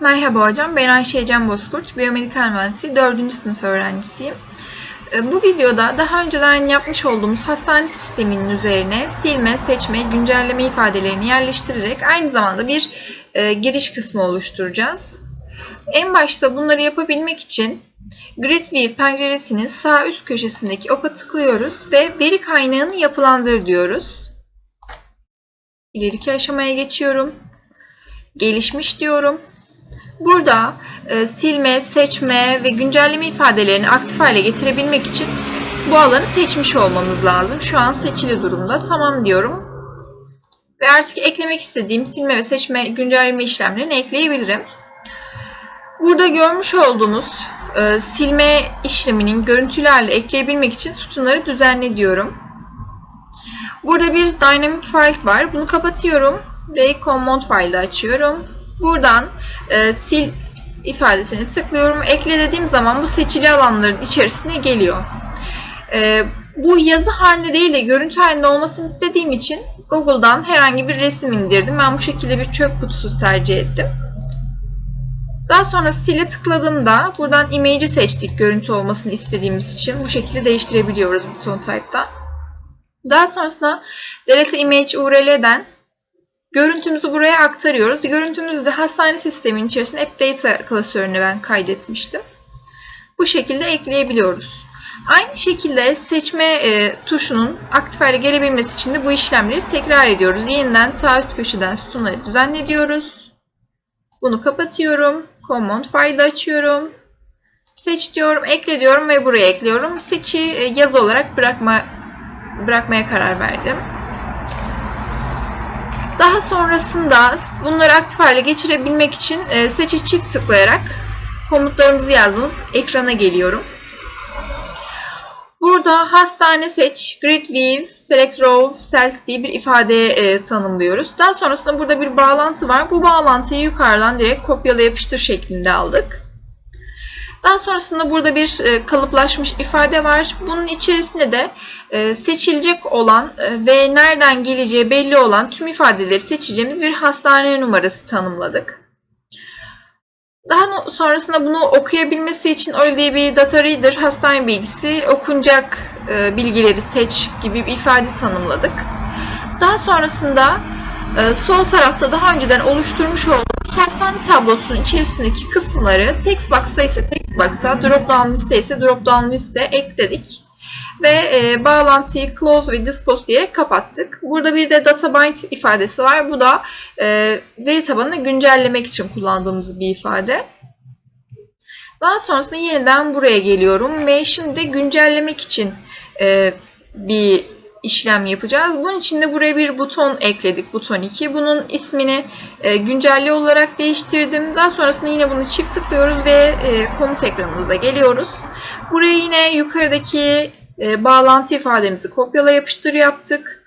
Merhaba hocam, ben Ayşe Ecem Bozkurt, biyomedikal mühendisi 4. sınıf öğrencisiyim. Ee, Bu videoda daha önceden yapmış olduğumuz hastane sisteminin üzerine silme, seçme, güncelleme ifadelerini yerleştirerek aynı zamanda bir e, giriş kısmı oluşturacağız. En başta bunları yapabilmek için Grid View penceresinin sağ üst köşesindeki oka tıklıyoruz ve veri kaynağını yapılandır diyoruz. İleriki aşamaya geçiyorum. Gelişmiş diyorum. Burada e, silme, seçme ve güncelleme ifadelerini aktif hale getirebilmek için bu alanı seçmiş olmamız lazım. Şu an seçili durumda. Tamam diyorum. Ve artık eklemek istediğim silme ve seçme, güncelleme işlemlerini ekleyebilirim. Burada görmüş olduğumuz e, silme işleminin görüntülerle ekleyebilmek için sütunları düzenle diyorum. Burada bir dynamic file var. Bunu kapatıyorum ve command file'ı açıyorum. Buradan e, sil ifadesini tıklıyorum. Ekle dediğim zaman bu seçili alanların içerisine geliyor. E, bu yazı halinde değil de görüntü halinde olmasını istediğim için Google'dan herhangi bir resim indirdim. Ben bu şekilde bir çöp kutusu tercih ettim. Daha sonra sile tıkladığımda buradan image'i seçtik görüntü olmasını istediğimiz için. Bu şekilde değiştirebiliyoruz buton type'da. Daha sonrasında delete image url'den görüntümüzü buraya aktarıyoruz. Görüntümüzü de hastane sistemin içerisinde app data klasörüne ben kaydetmiştim. Bu şekilde ekleyebiliyoruz. Aynı şekilde seçme e, tuşunun aktif hale gelebilmesi için de bu işlemleri tekrar ediyoruz. Yeniden sağ üst köşeden sütunları düzenle diyoruz. Bunu kapatıyorum. Command file'ı açıyorum. Seç diyorum, ekle diyorum ve buraya ekliyorum. Seçi e, yazı olarak bırakma bırakmaya karar verdim. Daha sonrasında bunları aktif hale geçirebilmek için e, seçi çift tıklayarak komutlarımızı yazdığımız ekrana geliyorum. Burada hastane seç, grid view, select row, cells diye bir ifade e, tanımlıyoruz. Daha sonrasında burada bir bağlantı var. Bu bağlantıyı yukarıdan direkt kopyala yapıştır şeklinde aldık. Daha sonrasında burada bir e, kalıplaşmış ifade var. Bunun içerisinde de e, seçilecek olan e, ve nereden geleceği belli olan tüm ifadeleri seçeceğimiz bir hastane numarası tanımladık. Daha sonrasında bunu okuyabilmesi için öyle bir data reader hastane bilgisi okunacak bilgileri seç gibi bir ifade tanımladık. Daha sonrasında sol tarafta daha önceden oluşturmuş olduğumuz hastane tablosunun içerisindeki kısımları text box'a ise text box'a, drop down liste ise drop down liste ekledik. Ve e, bağlantıyı close ve dispose diyerek kapattık. Burada bir de data bind ifadesi var. Bu da e, veri tabanını güncellemek için kullandığımız bir ifade. Daha sonrasında yeniden buraya geliyorum ve şimdi güncellemek için e, bir işlem yapacağız. Bunun için de buraya bir buton ekledik. Buton 2. Bunun ismini e, güncelli olarak değiştirdim. Daha sonrasında yine bunu çift tıklıyoruz ve e, komut ekranımıza geliyoruz. Buraya yine yukarıdaki e, bağlantı ifademizi kopyala yapıştır yaptık.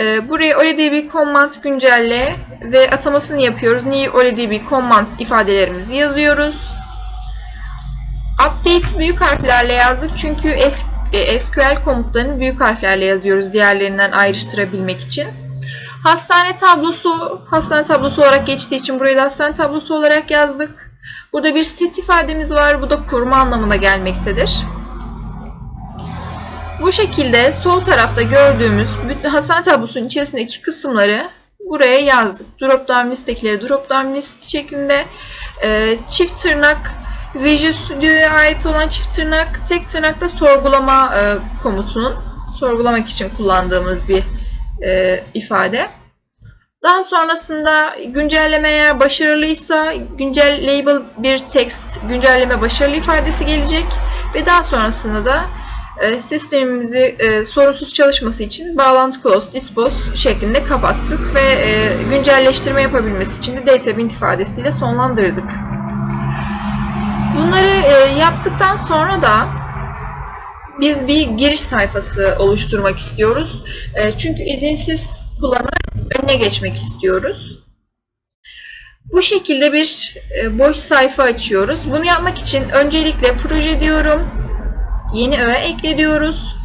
E, buraya OLEDB command güncelle ve atamasını yapıyoruz. New OLEDB command ifadelerimizi yazıyoruz. Update büyük harflerle yazdık çünkü eski SQL komutlarını büyük harflerle yazıyoruz diğerlerinden ayrıştırabilmek için. Hastane tablosu, hastane tablosu olarak geçtiği için burayı da hastane tablosu olarak yazdık. Burada bir set ifademiz var. Bu da kurma anlamına gelmektedir. Bu şekilde sol tarafta gördüğümüz hastane tablosunun içerisindeki kısımları buraya yazdık. Drop down listedekileri drop down list şeklinde e, çift tırnak Visual Studio'ya ait olan çift tırnak, tek tırnakta sorgulama e, komutunun sorgulamak için kullandığımız bir e, ifade. Daha sonrasında güncelleme eğer başarılıysa güncel label bir text güncelleme başarılı ifadesi gelecek ve daha sonrasında da e, sistemimizi e, sorunsuz çalışması için bağlantı close dispose şeklinde kapattık ve e, güncelleştirme yapabilmesi için de databint ifadesiyle sonlandırdık. Bunları e, yaptıktan sonra da biz bir giriş sayfası oluşturmak istiyoruz. E, çünkü izinsiz kullanan önüne geçmek istiyoruz. Bu şekilde bir e, boş sayfa açıyoruz. Bunu yapmak için öncelikle proje diyorum. Yeni öğe ekle diyoruz.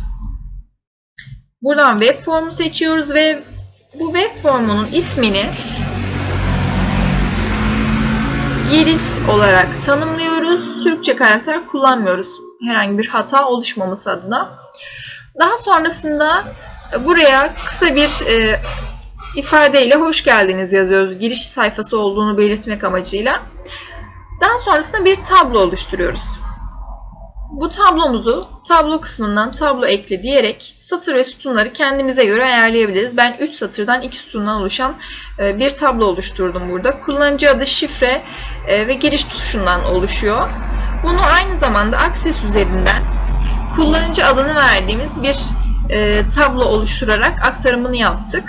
Buradan web formu seçiyoruz ve bu web formunun ismini giriş olarak tanımlıyoruz. Türkçe karakter kullanmıyoruz. Herhangi bir hata oluşmaması adına. Daha sonrasında buraya kısa bir e, ifadeyle hoş geldiniz yazıyoruz. Giriş sayfası olduğunu belirtmek amacıyla. Daha sonrasında bir tablo oluşturuyoruz. Bu tablomuzu tablo kısmından tablo ekle diyerek satır ve sütunları kendimize göre ayarlayabiliriz. Ben 3 satırdan 2 sütundan oluşan e, bir tablo oluşturdum burada. Kullanıcı adı, şifre e, ve giriş tuşundan oluşuyor. Bunu aynı zamanda Access üzerinden kullanıcı adını verdiğimiz bir e, tablo oluşturarak aktarımını yaptık.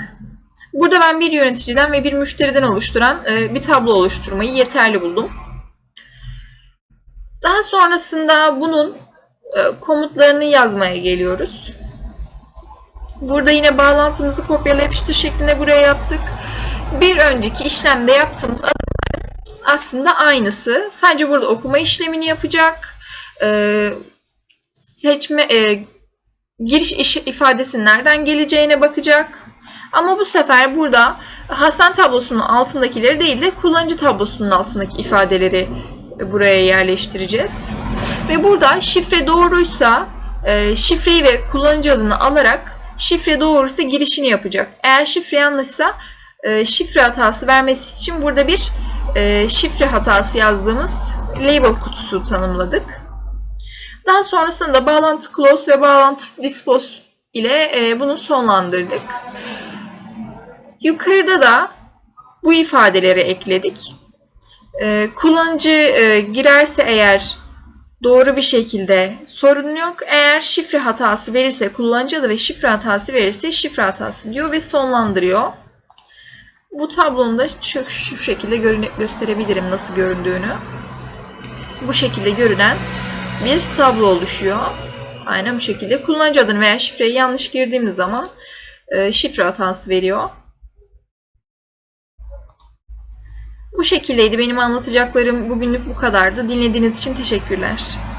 Burada ben bir yöneticiden ve bir müşteriden oluşturan bir tablo oluşturmayı yeterli buldum. Daha sonrasında bunun komutlarını yazmaya geliyoruz. Burada yine bağlantımızı kopyala yapıştır şeklinde buraya yaptık. Bir önceki işlemde yaptığımız adımlar aslında aynısı. Sadece burada okuma işlemini yapacak. E, seçme e, giriş iş ifadesinin nereden geleceğine bakacak. Ama bu sefer burada Hasan tablosunun altındakileri değil de kullanıcı tablosunun altındaki ifadeleri buraya yerleştireceğiz. Ve burada şifre doğruysa e, şifreyi ve kullanıcı adını alarak şifre doğruysa girişini yapacak. Eğer şifre yanlışsa e, şifre hatası vermesi için burada bir e, şifre hatası yazdığımız label kutusu tanımladık. Daha sonrasında bağlantı close ve bağlantı dispose ile bunu sonlandırdık. Yukarıda da bu ifadeleri ekledik. Ee, kullanıcı e, girerse eğer doğru bir şekilde sorun yok. Eğer şifre hatası verirse kullanıcı adı ve şifre hatası verirse şifre hatası diyor ve sonlandırıyor. Bu tablonun da şu, şu şekilde görünüp gösterebilirim nasıl göründüğünü. Bu şekilde görünen bir tablo oluşuyor. Aynen bu şekilde. Kullanıcı adını veya şifreyi yanlış girdiğimiz zaman e, şifre hatası veriyor. Bu şekildeydi benim anlatacaklarım bugünlük bu kadardı. Dinlediğiniz için teşekkürler.